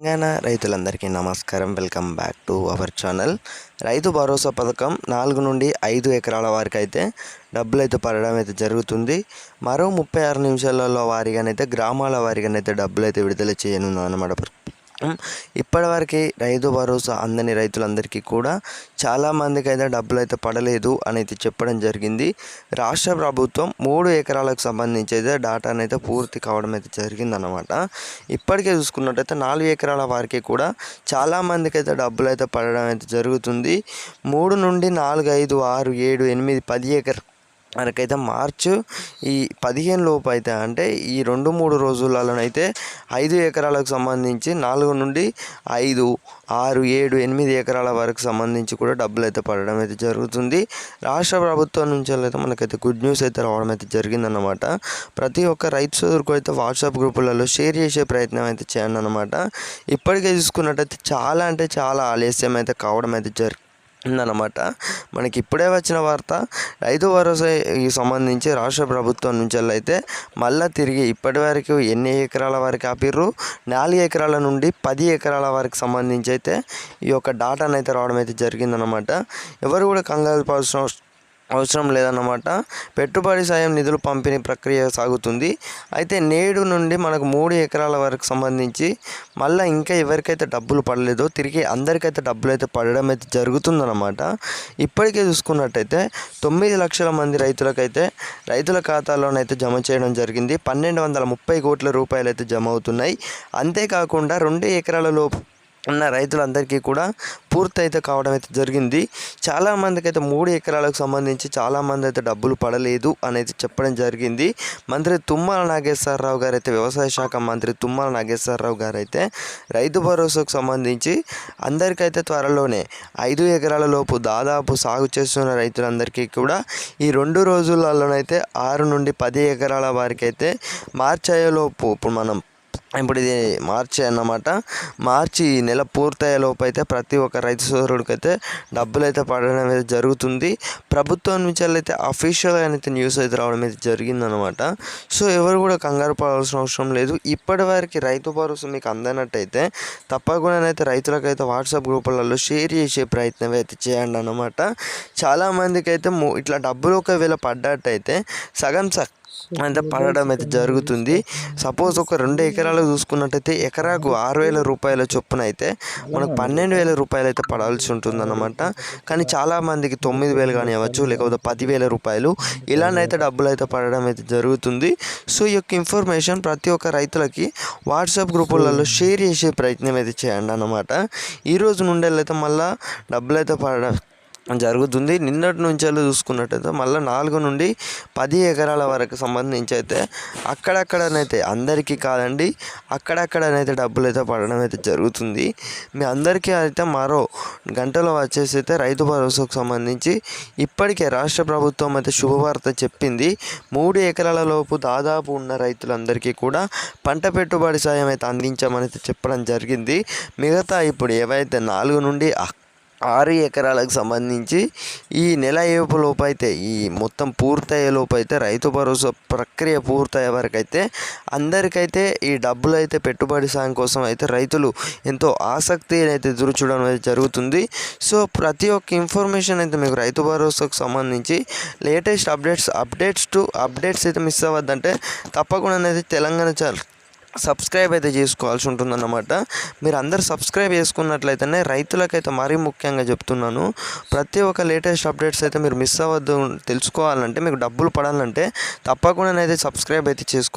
తెలంగాణ రైతులందరికీ నమస్కారం. Welcome back to our channel. Rythu Bharosa పథకం నాలుగు నుండి ఐదు ఎకరాల వారికి అయితే డబ్బులు అయితే పడడం అయితే జరుగుతుంది. మరో ముప్పై ఆరు నిమిషాలలో వారిగానైతే గ్రామాల వారిగానైతే డబ్బులు అయితే విడుదల చేయనున్నాను అనమాట ఇప్పటివరకు రైతు భరోసా అందని రైతులందరికీ కూడా చాలామందికి అయితే డబ్బులు అయితే పడలేదు అని అయితే చెప్పడం జరిగింది. రాష్ట్ర ప్రభుత్వం మూడు ఎకరాలకు సంబంధించి అయితే డాటాను అయితే పూర్తి కావడం అయితే జరిగిందనమాట ఇప్పటికే చూసుకున్నట్టయితే నాలుగు ఎకరాల వారికి కూడా చాలామందికి అయితే డబ్బులు అయితే పడడం అయితే జరుగుతుంది. మూడు నుండి నాలుగు ఐదు ఆరు ఏడు ఎనిమిది పది ఎకర మనకైతే మార్చు ఈ పదిహేను లోపు అయితే అంటే ఈ రెండు మూడు రోజులలోనైతే ఐదు ఎకరాలకు సంబంధించి నాలుగు నుండి ఐదు ఆరు ఏడు ఎనిమిది ఎకరాల వరకు సంబంధించి కూడా డబ్బులు అయితే పడడం అయితే జరుగుతుంది. రాష్ట్ర ప్రభుత్వం నుంచి అయితే మనకైతే గుడ్ న్యూస్ అయితే రావడం అయితే జరిగిందన్నమాట. ప్రతి ఒక్క రైతు సోదరుకు అయితే వాట్సాప్ గ్రూపులలో షేర్ చేసే ప్రయత్నం అయితే చేయండి అనమాట ఇప్పటికే చూసుకున్నట్టయితే చాలా అంటే చాలా ఆలస్యం అయితే కావడం అయితే జరిగింది ఉందన్నమాట. మనకి ఇప్పుడే వచ్చిన వార్త రైతు భరోసాకి సంబంధించి రాష్ట్ర ప్రభుత్వం నుంచి అయితే మళ్ళీ తిరిగి ఇప్పటి వరకు ఎన్ని ఎకరాల వరకు ఆపిర్రు? నాలుగు ఎకరాల నుండి పది ఎకరాల వరకు సంబంధించి అయితే ఈ యొక్క డాటాను అయితే రావడం అయితే జరిగిందనమాట ఎవరు కూడా కంగారు పడాల్సిన అవసరం లేదన్నమాట. పెట్టుబడి సాయం నిధులు పంపిణీ ప్రక్రియ సాగుతుంది. అయితే నేడు నుండి మనకు మూడు ఎకరాల వరకు సంబంధించి మళ్ళీ ఇంకా ఎవరికైతే డబ్బులు పడలేదో తిరిగి అందరికైతే డబ్బులు అయితే పడడం అయితే జరుగుతుందన్నమాట. ఇప్పటికే చూసుకున్నట్టయితే తొమ్మిది లక్షల మంది రైతులకైతే రైతుల ఖాతాలోనైతే జమ చేయడం జరిగింది. పన్నెండు వందల ముప్పై కోట్ల రూపాయలు అయితే జమ అవుతున్నాయి. అంతేకాకుండా రెండు ఎకరాల లోపు ఉన్న రైతులందరికీ కూడా పూర్తి అయితే కావడం అయితే జరిగింది. చాలామందికి అయితే మూడు ఎకరాలకు సంబంధించి చాలామంది అయితే డబ్బులు పడలేదు అనేది చెప్పడం జరిగింది. మంత్రి తుమ్మల నాగేశ్వరరావు గారు అయితే వ్యవసాయ శాఖ మంత్రి తుమ్మల నాగేశ్వరరావు గారు అయితే రైతు భరోసాకు సంబంధించి అందరికైతే త్వరలోనే ఐదు ఎకరాల లోపు దాదాపు సాగు చేస్తున్న రైతులందరికీ కూడా ఈ రెండు రోజులలోనైతే ఆరు నుండి పది ఎకరాల వారికైతే మార్చయ్యేలోపు ఇప్పుడు మనం ఇప్పుడు ఇది మార్చి అన్నమాట. మార్చి నెల పూర్తయ్యే లోపు అయితే ప్రతి ఒక్క రైతు సోదరుడికి అయితే డబ్బులు అయితే పడడం అయితే జరుగుతుంది. ప్రభుత్వం నుంచి అయితే అఫీషియల్గా అయితే న్యూస్ అయితే రావడం అయితే జరిగిందనమాట సో ఎవరు కూడా కంగారు పడాల్సిన అవసరం లేదు. ఇప్పటి వరకు రైతు భరోసా మీకు అందనట్టయితే తప్పకుండానైతే రైతులకైతే వాట్సాప్ గ్రూపులలో షేర్ చేసే ప్రయత్నం అయితే చేయండి అనమాట చాలామందికి అయితే ఇట్లా డబ్బులు ఒకవేళ పడ్డట్టయితే సగం సగం అయితే పడడం అయితే జరుగుతుంది. సపోజ్ ఒక రెండు ఎకరాలు చూసుకున్నట్టయితే ఎకరాకు ఆరు వేల రూపాయల చొప్పున అయితే మనకు పన్నెండు వేల రూపాయలు అయితే పడాల్సి ఉంటుందన్నమాట. కానీ చాలామందికి తొమ్మిది వేలు కానీ అవ్వచ్చు లేకపోతే పదివేల రూపాయలు ఇలానైతే డబ్బులు అయితే పడడం అయితే జరుగుతుంది. సో ఈ యొక్క ఇన్ఫర్మేషన్ ప్రతి ఒక్క రైతులకి వాట్సాప్ గ్రూపులలో షేర్ చేసే ప్రయత్నం అయితే చేయండి అన్నమాట. ఈరోజు నుండి అయితే మళ్ళీ డబ్బులు అయితే పడడం జరుగుతుంది. నిన్నటి నుంచి చూసుకున్నట్టయితే మళ్ళీ నాలుగు నుండి పది ఎకరాల వరకు సంబంధించి అయితే అక్కడక్కడనైతే అందరికీ కాదండి అక్కడక్కడనైతే డబ్బులు అయితే పడడం అయితే జరుగుతుంది. మీ అందరికీ అయితే మరో గంటలో వచ్చేసి అయితే రైతు భరోసాకు సంబంధించి ఇప్పటికే రాష్ట్ర ప్రభుత్వం అయితే శుభవార్త చెప్పింది. మూడు ఎకరాల లోపు దాదాపు ఉన్న రైతులందరికీ కూడా పంట పెట్టుబడి సాయం అయితే అందించామని చెప్పడం జరిగింది. మిగతా ఇప్పుడు ఏవైతే నాలుగు నుండి ఆరు ఎకరాలకు సంబంధించి ఈ నెల ఏపులోపు అయితే ఈ మొత్తం పూర్తయ్యేలోపు అయితే రైతు భరోసా ప్రక్రియ పూర్తయ్యే వరకు అయితే అందరికైతే ఈ డబ్బులు అయితే పెట్టుబడి సాయం కోసం అయితే రైతులు ఎంతో ఆసక్తి అయితే ఎదురు చూడడం అయితే జరుగుతుంది. సో ప్రతి ఒక్క ఇన్ఫర్మేషన్ అయితే మీకు రైతు భరోసాకు సంబంధించి latest updates updates to updates అయితే మిస్ అవ్వద్దంటే తప్పకుండా అయితే తెలంగాణ చాలు సబ్స్క్రైబ్ అయితే చేసుకోవాల్సి ఉంటుందన్నమాట. మీరు అందరు సబ్స్క్రైబ్ చేసుకున్నట్లయితేనే రైతులకైతే మరీ ముఖ్యంగా చెప్తున్నాను. ప్రతి ఒక్క లేటెస్ట్ అప్డేట్స్ అయితే మీరు మిస్ అవ్వద్దు తెలుసుకోవాలంటే మీకు డబ్బులు పడాలంటే తప్పకుండా అయితే సబ్స్క్రైబ్ అయితే చేసుకో